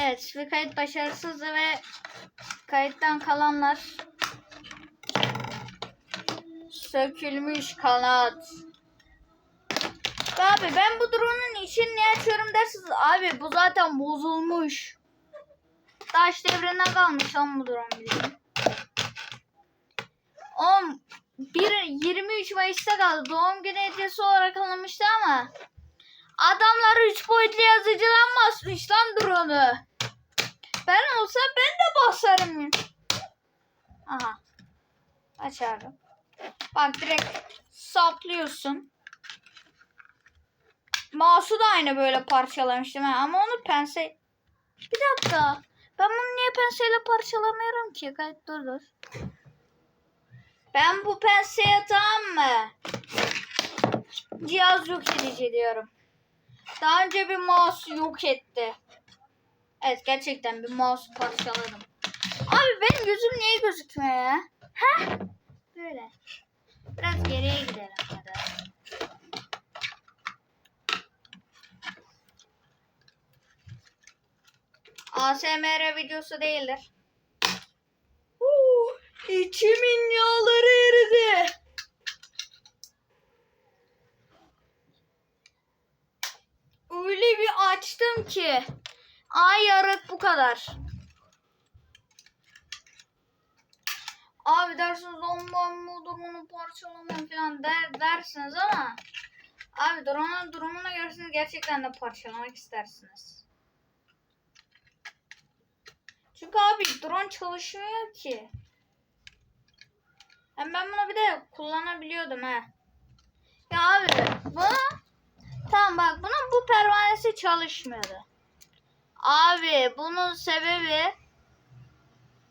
Evet bir kayıt başarısız ve kayıttan kalanlar sökülmüş kanat. Abi ben bu drone'un için niye açıyorum dersiniz. Abi bu zaten bozulmuş. Taş devrine kalmış lan bu drone bizim. 10 bir 23 Mayıs'ta kaldı. Doğum günü hediyesi olarak alınmıştı ama adamlar 3 boyutlu yazıcıdan basmış lan drone'u. Ben olsam ben de basarım. Aha. Aç abi. Bak direkt saplıyorsun. Mouse'u da aynı böyle parçalamıştım ha. ama onu pense... Bir dakika. Ben bunu niye penseyle parçalamıyorum ki? Gayet dur dur. Ben bu penseye tamam mı? Cihaz yok edici diyorum. Daha önce bir mouse yok etti. Evet gerçekten bir mouse parçaladım. Abi benim yüzüm niye gözükmüyor ya? Heh. Böyle. Biraz geriye gidelim hadi. ASMR videosu değildir. Uh, içimin yağları eridi. Öyle bir açtım ki. Ay yarık bu kadar. Abi dersiniz ondan mı durumunu parçalamam falan der, dersiniz ama abi drone'un durumuna göre gerçekten de parçalamak istersiniz. Çünkü abi drone çalışmıyor ki. Hem ben bunu bir de kullanabiliyordum ha. Ya abi bunu tamam bak bunun bu pervanesi çalışmıyordu. Abi bunun sebebi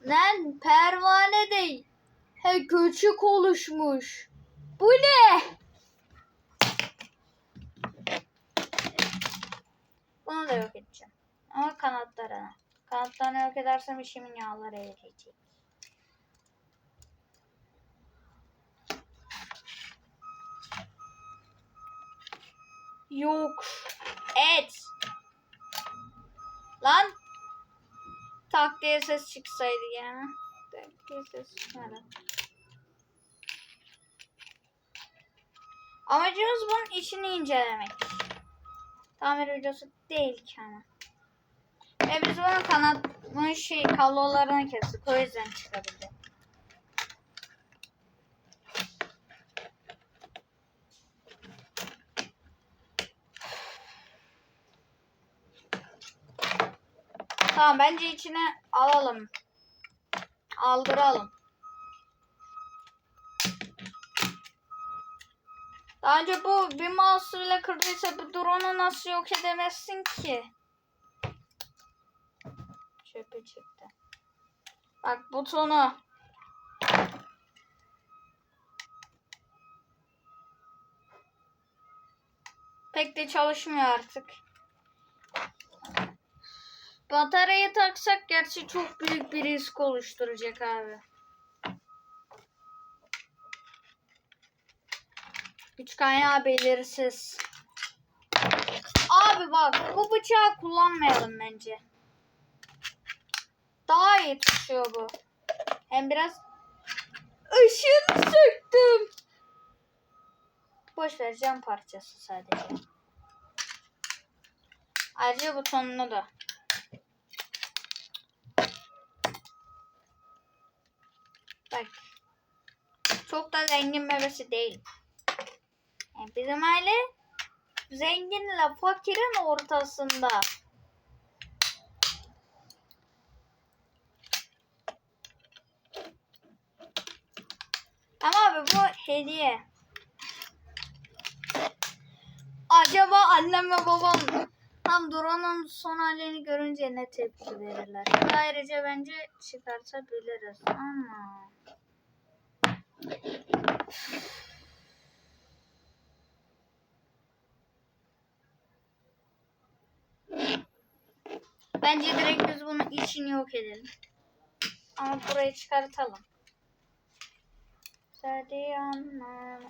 lan pervane değil. He küçük oluşmuş. Bu ne? Bunu da yok edeceğim. Ama kanatlarını. Kanatlarını yok edersem işimin yağları eriyecek. Yok. Et. Lan. Tak diye ses çıksaydı ya. Tak diye ses çıkmadı. Amacımız bunun içini incelemek. Tamir videosu değil ki ama. Ve biz bunun kanat, bunun şey kablolarını kestik. O yüzden çıkabildi. Tamam bence içine alalım. Aldıralım. Daha önce bu bir mouse ile kırdıysa bu drone'u nasıl yok edemezsin ki? Çöpe çıktı. Bak butonu. Pek de çalışmıyor artık. Bataryayı taksak gerçi çok büyük bir risk oluşturacak abi. Güç kaynağı belirsiz. Abi bak bu bıçağı kullanmayalım bence. Daha iyi tutuyor bu. Hem biraz ışığını söktüm. Boş ver cam parçası sadece. Ayrıca butonunu da. Bak. Çok da zengin bebesi değil. Yani bizim aile zenginle fakirin ortasında. Ama abi bu hediye. Acaba annem ve babam tam drone'un son halini görünce ne tepki verirler? Ayrıca bence çıkartabiliriz ama... Bence direkt biz bunun içini yok edelim. Ama burayı çıkartalım. Sadiyanlar.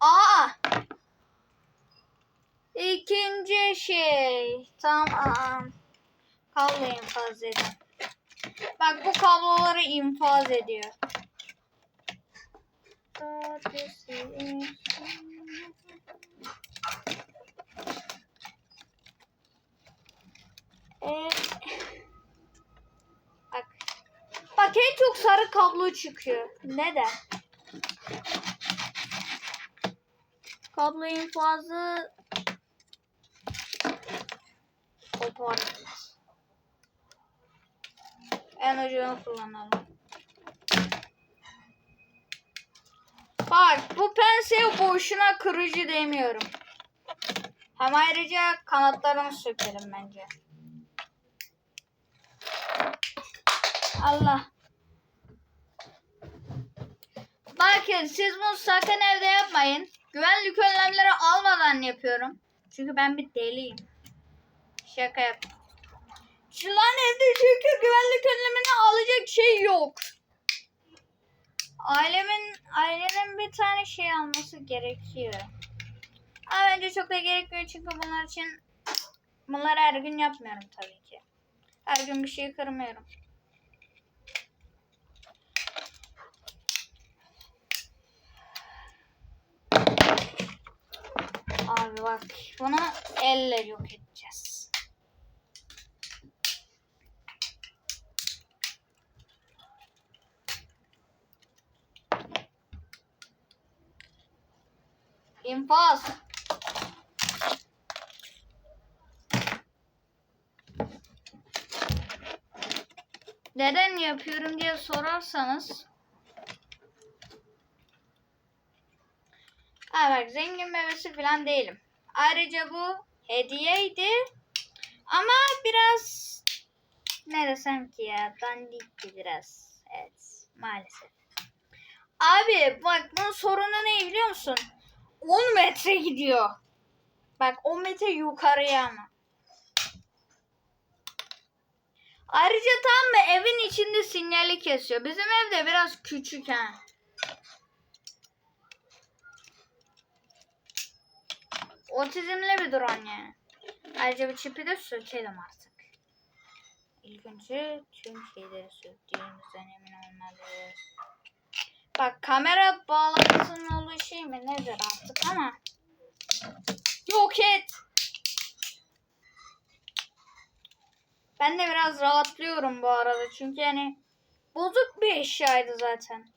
Aa! şey. Tamam. Kablo infaz edin. Bak bu kabloları infaz ediyor. Evet. Bak. Bak en çok sarı kablo çıkıyor. Neden? Kablo infazı kopardınız. En ucunu kullanalım. Bak bu pense boşuna kırıcı demiyorum. Hem ayrıca kanatlarını sökelim bence. Allah. Bakın siz bunu sakın evde yapmayın. Güvenlik önlemleri almadan yapıyorum. Çünkü ben bir deliyim. Şaka yap. Lan evde çünkü güvenlik önlemini alacak şey yok. Ailemin ailenin bir tane şey alması gerekiyor. Ama bence çok da gerekmiyor çünkü bunlar için bunları her gün yapmıyorum tabii ki. Her gün bir şey kırmıyorum. Abi bak bunu elle yok edeceğiz. İnfaz. Neden yapıyorum diye sorarsanız Ha bak zengin bebesi falan değilim. Ayrıca bu hediyeydi. Ama biraz ne desem ki ya dandikti biraz. Evet maalesef. Abi bak bunun sorunu ne biliyor musun? 10 metre gidiyor. Bak 10 metre yukarıya ama. Ayrıca tam mı evin içinde sinyali kesiyor. Bizim evde biraz küçük ha. Otizmli bir drone yani. Ayrıca bu çipi de sökelim artık. İlk önce tüm şeyleri söktüğümüzden emin olmalıyız. Bak kamera bağlantısının olduğu şey mi nedir artık ama. Yok et. Ben de biraz rahatlıyorum bu arada çünkü yani bozuk bir eşyaydı zaten.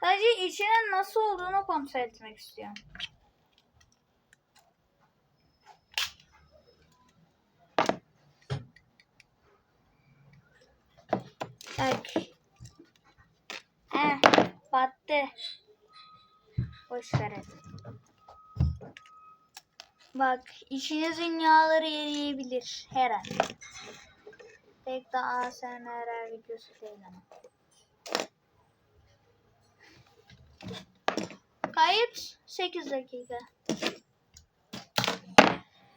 Sadece içinin nasıl olduğunu kontrol etmek istiyorum. Bak. Battı. Boş ver hadi. Bak, işinizin yağları eriyebilir her an. Pek de ASMR videosu değil ama. Kayıt 8 dakika.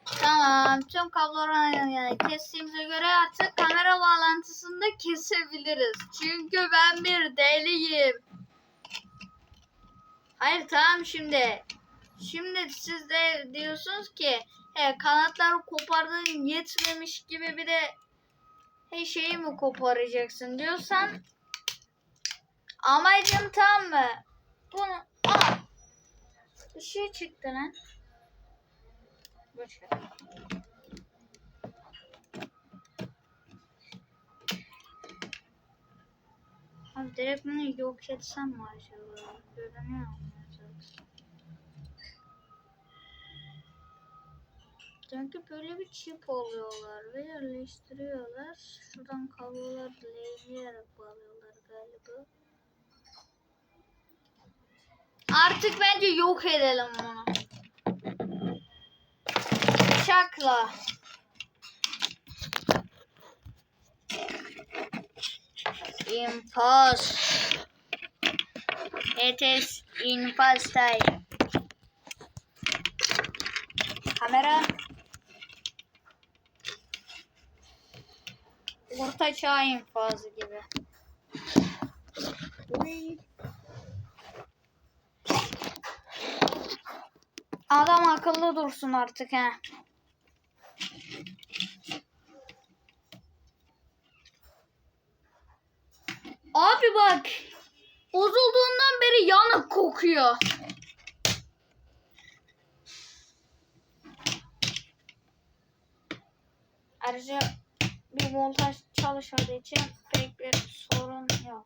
Tamam. Tüm kabloları kestiğimize göre artık kamera bağlantısını da kesebiliriz. Çünkü ben bir deliyim. Hayır tamam şimdi. Şimdi siz de diyorsunuz ki he, kanatları kopardın yetmemiş gibi bir de he, şeyi mi koparacaksın diyorsan amacım tam mı? Bunu aa bir şey çıktı lan. Boş. Abi direkt bunu yok etsem mi acaba? Görünüyor mu? Sanki böyle bir çip oluyorlar ve yerleştiriyorlar. Şuradan kablolar lehiyerek bağlıyorlar galiba. Artık bence yok edelim bunu. Bıçakla. Impulse. It is impulse time. Kamera. Orta çağ infazı gibi. Adam akıllı dursun artık he. Abi bak. Bozulduğundan beri yanık kokuyor. Ayrıca bir montaj çalışmadığı için pek bir sorun yok.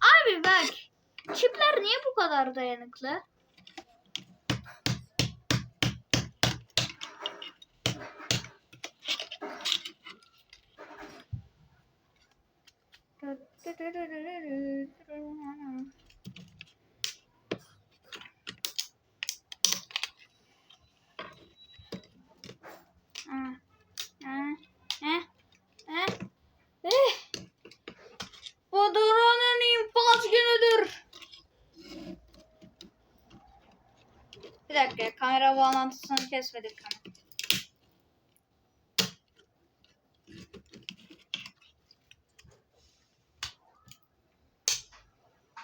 Abi bak. Çipler niye bu kadar dayanıklı? Ah, ah, eh, eh, eh. Bu drone'un infaz günüdür. Bir dakika kamera bağlantısını kesmedik ama.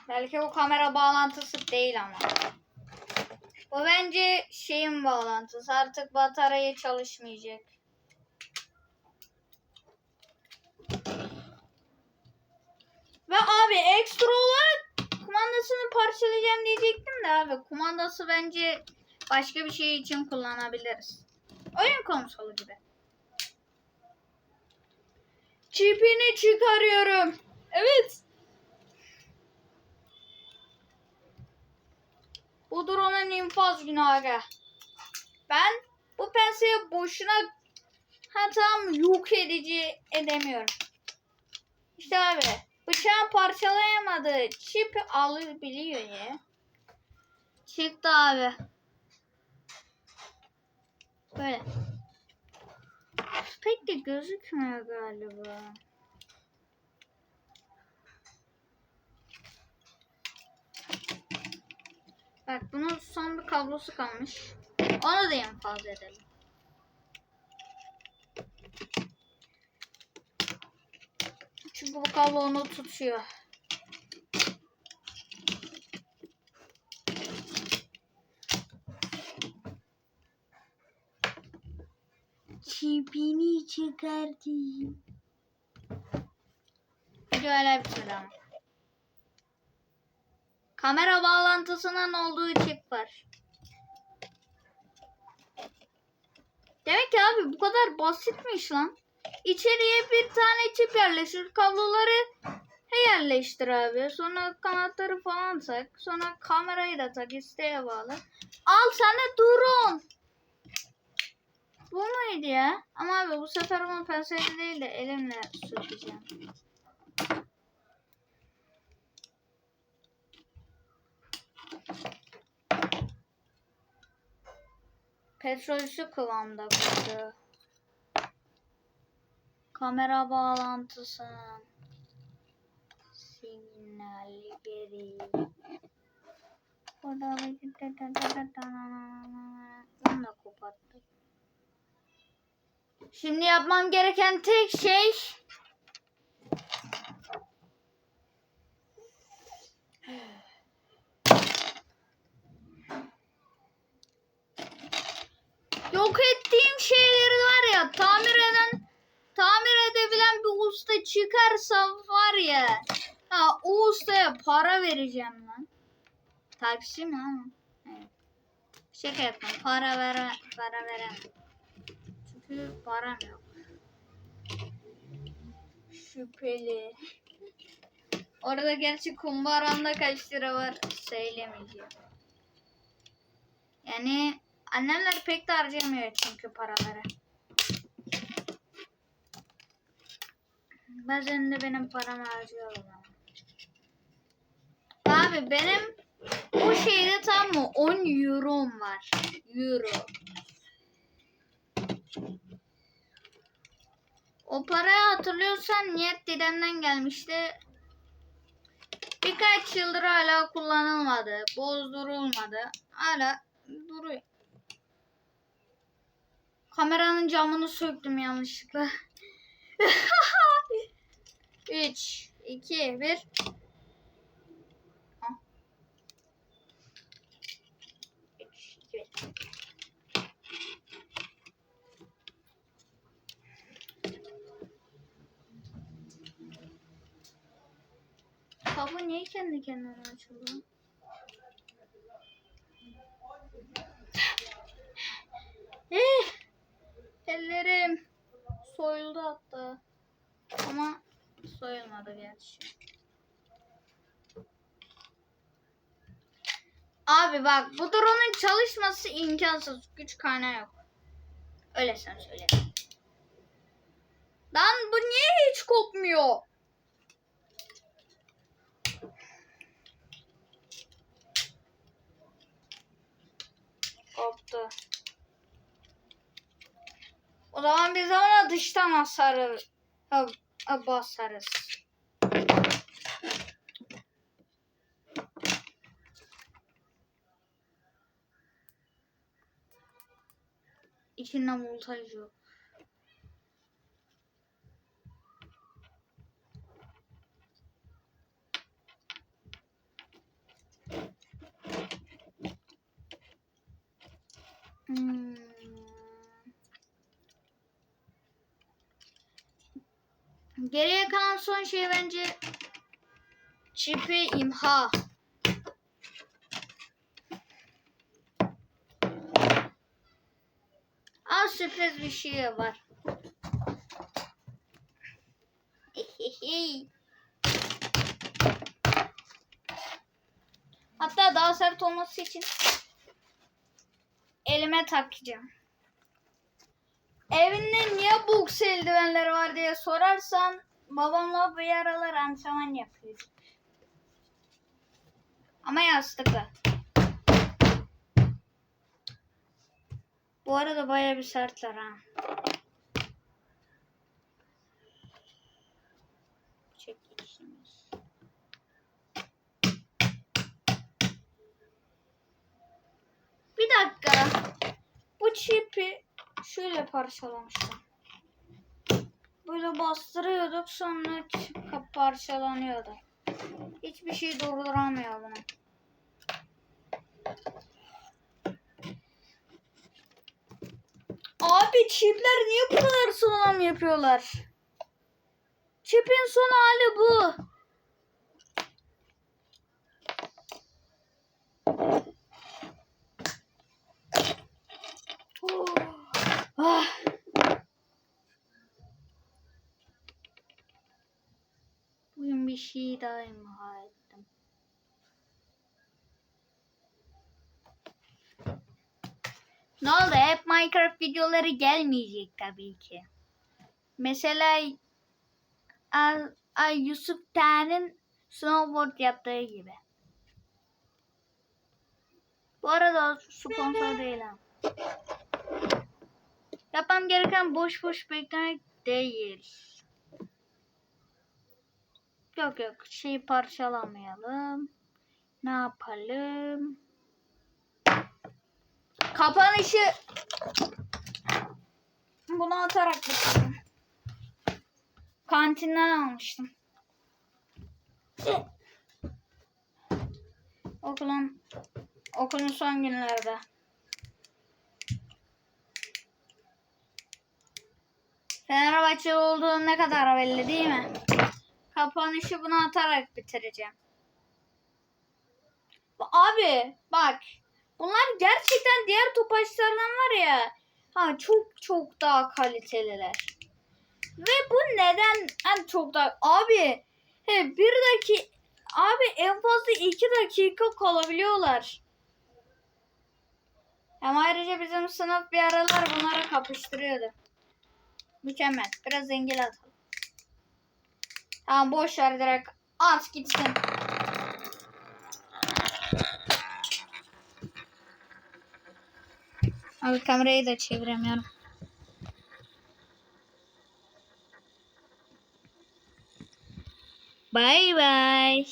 Belki o kamera bağlantısı değil ama. Bu bence şeyin bağlantısı. Artık batarya çalışmayacak. Ve abi ekstra olarak kumandasını parçalayacağım diyecektim de abi kumandası bence başka bir şey için kullanabiliriz. Oyun konsolu gibi. Çipini çıkarıyorum. Evet. Bu drone'un infaz günü aga. Ben bu penseye boşuna hatam yok edici edemiyorum. İşte abi bıçağın parçalayamadığı çip alabiliyor ya. Çıktı abi. Böyle. Pek de gözükmüyor galiba. Bak bunun son bir kablosu kalmış. Onu da infaz edelim. Çünkü bu kablo onu tutuyor. Çipini çıkartayım. Video hala bitmedi ama. Kamera bağlantısının olduğu çip var. Demek ki abi bu kadar basitmiş lan. İçeriye bir tane çip yerleştir. Kabloları yerleştir abi. Sonra kanatları falan tak. Sonra kamerayı da tak. isteğe bağlı. Al sana drone. Bu muydu ya? Ama abi bu sefer bunu penseyle değil de elimle sürteceğim. Petrolüsü kıvamda koydu. Kamera bağlantısının sinyal geri. Burada Bunu da koparttık. Şimdi yapmam gereken tek şey yok ettiğim şeyleri var ya tamir eden tamir edebilen bir usta çıkarsa var ya ha o ustaya para vereceğim lan. Taksi mi ama? Evet. Şaka yapma para vere para veremem. Çünkü param yok. Şüpheli. Orada gerçi kumbaramda kaç lira var söylemeyeceğim. Yani annemler pek de harcamıyor çünkü paraları. Bazen de benim paramı harcıyorlar ama. Abi benim o şeyde tam mı 10 euro'm var. Euro. O parayı hatırlıyorsan niyet dedemden gelmişti. Birkaç yıldır hala kullanılmadı. Bozdurulmadı. Hala duruyor. Kameranın camını söktüm yanlışlıkla. 3, 2, 1. Üç, iki, bir. Bu niye kendi kendine açıldı? Eh, ellerim soyuldu hatta. Ama soyulmadı gerçi. Abi bak bu drone'un çalışması imkansız. Güç kaynağı yok. Öyle sen söyle. Lan bu niye hiç kopmuyor? Koptu. O zaman biz ona dıştan ha- basarız. İçinde voltaj yok. Hmm. Geriye son şey bence çipi imha. Az sürpriz bir şey var. Hatta daha sert olması için elime takacağım. Evinde niye boks eldivenleri var diye sorarsan babamla bir aralar antrenman yapıyor. Ama yastıklı. Bu arada baya bir sertler ha. Bir dakika. Bu çipi şöyle parçalamıştım. Böyle bastırıyorduk sonra çip parçalanıyordu. Hiçbir şey durduramıyor bunu. Abi çipler niye bu kadar sağlam yapıyorlar? Çipin son hali bu. Oh. Ah. Bir şey daha imha ettim. Ne oldu? Hep Minecraft videoları gelmeyecek tabii ki. Mesela Ay, Yusuf T'nin snowboard yaptığı gibi. Bu arada sponsor değil ha. Yapmam gereken boş boş beklemek değil. Yok yok şeyi parçalamayalım. Ne yapalım? Kapanışı bunu atarak bitirelim. Kantinden almıştım. Okulun okulun son günlerde. Fenerbahçe olduğu ne kadar belli değil mi? Kapanışı bunu atarak bitireceğim. Abi bak bunlar gerçekten diğer topaçlardan var ya ha çok çok daha kaliteliler. Ve bu neden en çok da abi he bir dakika abi en fazla iki dakika kalabiliyorlar. Hem ayrıca bizim sınıf bir aralar bunlara kapıştırıyordu. Mükemmel. Biraz engel atalım. Tamam boş ver direkt at gitsin. Abi kamerayı da çeviremiyorum. Bye bye.